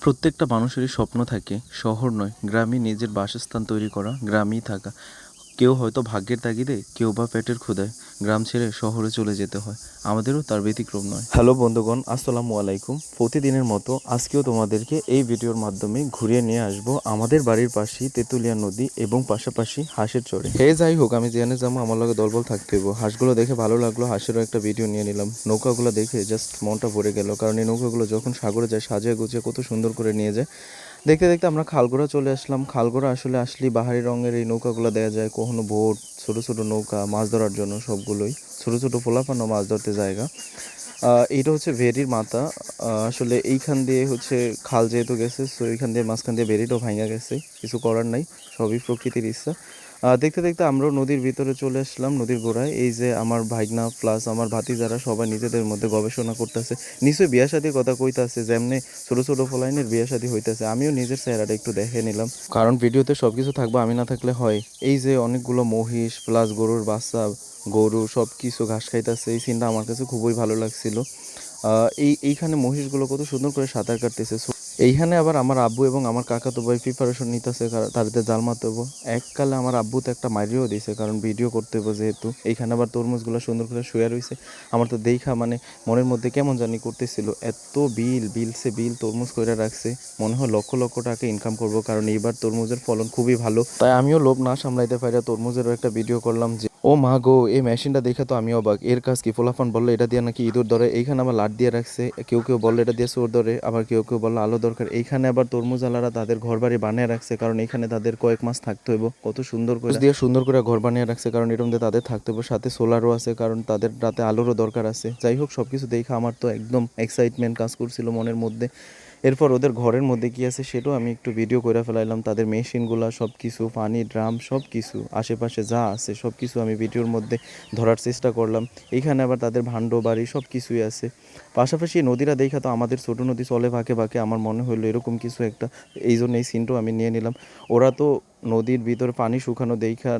প্রত্যেকটা মানুষেরই স্বপ্ন থাকে শহর নয় গ্রামে নিজের বাসস্থান তৈরি করা গ্রামেই থাকা। কেউ হয়তো ভাগ্যের তাগিদে কেউ বা পেটের ক্ষুধায় গ্রাম ছেড়ে শহরে চলে যেতে হয়। আমাদেরও তার ব্যতিক্রম নয়। হ্যালো বন্ধুগণ আসসালামু আলাইকুম। প্রতিদিনের মতো আজকেও তোমাদেরকে এই ভিডিওর মাধ্যমে ঘুরিয়ে নিয়ে আসব আমাদের বাড়ির পাশেই তেঁতুলিয়া নদী এবং পাশাপাশি হাঁসের চড়ে হে যাই হোক আমি জেনে যাব আমার লগে দলবল থাকতে হইব। হাঁসগুলো দেখে ভালো লাগল হাঁসেরও একটা ভিডিও নিয়ে নিলাম। নৌকাগুলো দেখে জাস্ট মনটা ভরে গেল কারণ এই নৌকাগুলো যখন সাগরে যায় সাজিয়ে গুছিয়ে কত সুন্দর করে নিয়ে যায়। দেখতে দেখতে আমরা খালগোড়া চলে আসলাম। খালগোড়া আসলে আসলে বাহারি রঙের এই নৌকাগুলো দেখা যায়। কখনো বোট, ছোট ছোট নৌকা, মাছ ধরার জন্য সবগুলোই। ছোট ছোট ফোলাফানো মাছ ধরতে জায়গা। এইটা হচ্ছে ভেরির মাথা। আসলে এইখান দিয়ে হচ্ছে খাল যেহেতু গেছে সো এইখান দিয়ে মাঝখান দিয়ে ভেরিটাও ভাঙা গেছে। কিছু করার নাই, সবই প্রকৃতির ইচ্ছা। দেখতে দেখতে আমরাও নদীর ভিতরে চলে আসলাম, নদীর গোড়ায়। এই যে আমার ভাইগনা প্লাস আমার ভাতি যারা সবাই নিজেদের মধ্যে গবেষণা করতেছে। নিশ্চয়ই বিয়া শাদির কথা কইতাছে, যেমনি ছোট ছোট ফলাইনের বিয়া শাদি হইতাছে। আমিও নিজের চেহারাটা একটু দেখে নিলাম। কারণ ভিডিওতে সবকিছু থাকবে, আমি না থাকলে হয়। এই যে অনেকগুলো মহিষ প্লাস গরুর বাচ্চা গরু সব কিছু ঘাস খাইতেছে, এই সিনটা আমার কাছে খুবই ভালো লাগছিল। এই, এইখানে মহিষগুলো কত সুন্দর করে সাঁতার কাটতেছে। এইখানে আবার আমার আব্বু এবং আমার কাকা তো ভাই প্রিপারেশন নিতেছে তাদের জাল মারতে হব এককালে আমার আব্বু তো একটা মারিও দিয়েছে কারণ ভিডিও করতে হব যেহেতু। এইখানে আবার তরমুজগুলো সুন্দর করে শুয়ে রয়েছে আমার তো দেখা মানে মনের মধ্যে কেমন জানি করতেছিল। এত বিল বিল সে বিল তরমুজ করে রাখছে। মনে হয় লক্ষ লক্ষ টাকা ইনকাম করব, কারণ এইবার তরমুজের ফলন খুবই ভালো। তাই আমিও লোভ না সামলাইতে পারি তরমুজেরও একটা ভিডিও করলাম যে ও মা গো, এই মেশিনটা দেখে তো আমি অবাক। এর কাজ কি ফোলাফান বলল এটা দিয়ে নাকি ইঁদুর ধরে? এইখানে আবার লাট দিয়ে রাখছে। কেউ কেউ বলল এটা দিয়ে চোর ধরে, আবার কেউ কেউ বলল আলো দরকার। এইখানে আবার তরমুজ আলারা তাদের ঘর বাড়ি বানিয়ে রাখছে, কারণ এইখানে তাদের কয়েক মাস থাকতে হইব। কত সুন্দর করে। দিয়ে সুন্দর করে ঘর বানিয়ে রাখছে, কারণ এরকম তাদের থাকতে হবে সাথে সোলারও আছে, কারণ তাদের রাতে আলোরও দরকার আছে। যাই হোক, সবকিছু দেখে আমার তো একদম এক্সাইটমেন্ট কাজ করছিল মনের মধ্যে। এরপর ওদের ঘরের মধ্যে কি আছে সেটাও আমি একটু ভিডিও করে ফেলাইলাম। তাদের মেশিনগুলো সব কিছু পানি, ড্রাম সব কিছু আশেপাশে যা আছে সব কিছু আমি ভিডিওর মধ্যে ধরার চেষ্টা করলাম। এইখানে আবার তাদের ভাণ্ড বাড়ি সব কিছুই আছে। পাশাপাশি নদীরা দেখা তো আমাদের ছোটো নদী চলে ভাগে ভাগে, আমার মনে হলো এরকম কিছু একটা এই জন্য এই সিনটাও আমি নিয়ে নিলাম। ওরা তো নদীর ভিতর পানি শুকানো দেখা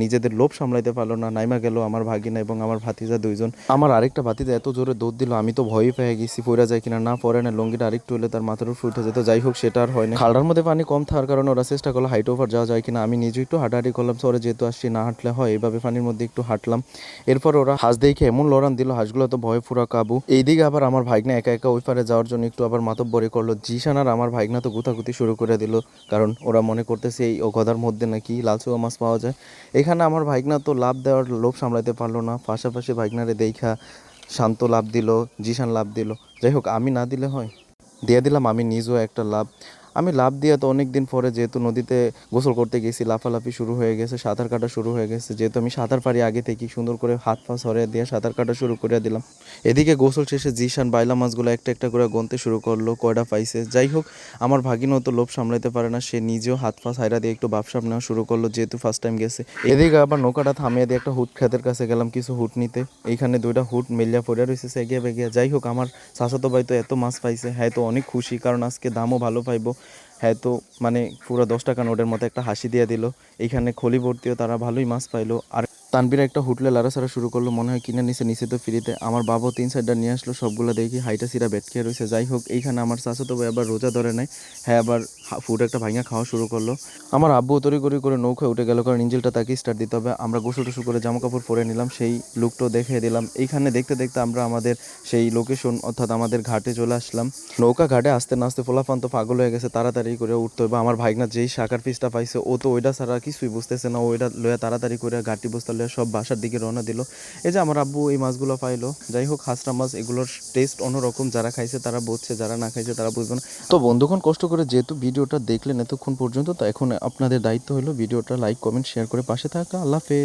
নিজেদের লোভ সামলাইতে পারল না। নাইমা গেল আমার ভাগিনা এবং আমার ভাতিজা দুইজন। আমার আরেকটা ভাতিজা এত জোরে দৌড় দিল, আমি তো ভয়ই পেয়ে গেছি, পড়া যায় কিনা না পরে না, লঙ্গিটা আরেকটু হলে তার মাথার উপর উঠে যেত। যাই হোক, সেটা আর হয় না খালটার মধ্যে পানি কম থাকার কারণে ওরা চেষ্টা করল হাইট ওভার যাওয়া যায় কিনা। আমি নিজে একটু হাঁটাহাঁটি করলাম, সরে যেহেতু আসছি, না হাঁটলে হয় এইভাবে পানির মধ্যে একটু হাঁটলাম। এরপর ওরা হাঁস দেখে এমন লড়ান দিল, হাঁসগুলো তো ভয়ে পুরা কাবু। এইদিকে আবার আমার ভাইগনা একা একা ওই পারে যাওয়ার জন্য একটু আবার মাতব্বরি করল। জিশান আর আমার ভাইগনা তো গুতাগুতি শুরু করে দিল, কারণ ওরা মনে করতেছে এই গদার মধ্যে নাকি লালচুয়া মাছ পাওয়া যায়। এখানে আমার ভাইগনা তো লাভ দেওয়ার লোভ সামলাইতে পারল না। পাশাপাশি ভাইগনারে দেখা শান্ত লাভ দিল, জিশান লাভ দিল। যাই হোক, আমি না দিলে হয়? দিয়ে দিলাম, আমি নিজেও একটা লাভ। আমি লাভ দিয়ে তো অনেক দিন পরে যেহেতু নদীতে গোসল করতে গেছি, লাফালাফি শুরু হয়ে গেছে, সাঁতার কাটা শুরু হয়ে গেছে, যেহেতু আমি সাঁতার পারি আগে থেকে সুন্দর করে হাত পা সরে দিয়ে সাঁতার কাটা শুরু করে দিলাম। এদিকে গোসল শেষে জিশান বাইলা মাছগুলো একটা একটা করে গনতে শুরু করল কয়টা পাইছে। যাই হোক, আমার ভাগিনও তো লোভ সামলাইতে পারে না, সে নিজেও হাত পা সাইরা দিয়ে একটু বাপসাপ নেওয়া শুরু করল, যেহেতু ফার্স্ট টাইম গেছে। এদিকে আবার নৌকাটা থামিয়ে দিয়ে একটা হুট খেতের কাছে গেলাম, কিছু হুট নিতে। এইখানে দুইটা হুট মেলিয়া পড়ে রয়েছে সেগিয়ে বেগিয়ে। যাই হোক, আমার চাচাতো ভাই তো এত মাছ পাইছে হ্যাঁ তো অনেক খুশি, কারণ আজকে দামও ভালো পাইবো। হ্যাঁ তো মানে পুরো দশ টাকা নোটের মতো একটা হাসি দিয়ে দিল। এইখানে খলি ভর্তিও তারা ভালোই মাছ পাইলো। আর তানবির একটা হুটলে লাড়াছাড়া শুরু করল, মনে হয় কিনে নিচে নিচে তো ফ্রিতে। আমার বাবাও তিন সাইডটা নিয়ে আসলো, সবগুলো দেখি হাইটা সিরা বেট খেয়ে রয়েছে যাই হোক, এইখানে আমার চাচাতো ভাই আবার রোজা ধরে নাই হ্যাঁ আবার ফুড একটা ভাঙা খাওয়া শুরু করল। আমার আব্বু তরি করে করে নৌকায় উঠে গেল, কারণ ইঞ্জিলটা তাকে স্টার্ট দিতে হবে। আমরা গোসল টুসু করে জামা কাপড় পরে নিলাম, সেই লুকটাও দেখিয়ে দিলাম। এইখানে দেখতে দেখতে আমরা আমাদের সেই লোকেশন অর্থাৎ আমাদের ঘাটে চলে আসলাম। নৌকা ঘাটে আসতে না আসতে ফোলাফান তো পাগল হয়ে গেছে, তাড়াতাড়ি করে উঠতে হবে। আমার ভাইগনা যেই শাকার পিসটা পাইছে, ও তো ওইটা ছাড়া কিছুই বুঝতেছে না। ওইটা লয়ে তাড়াতাড়ি করে ঘাটি বস্তা লয়ে সব বাসার দিকে রওনা দিল। এই যে আমার আব্বু এই মাছগুলো পাইলো। যাই হোক, হাঁসরা মাছ, এগুলোর টেস্ট অন্যরকম। যারা খাইছে তারা বুঝছে, যারা না খাইছে তারা বুঝবে না। তো বন্ধুক্ষণ কষ্ট করে যেহেতু ভিডিওটা দেখলেন এতক্ষণ পর্যন্ত, তো এখন আপনাদের দায়িত্ব হলো ভিডিওটা লাইক কমেন্ট শেয়ার করে পাশে থাকা। আল্লাহ হাফেজ।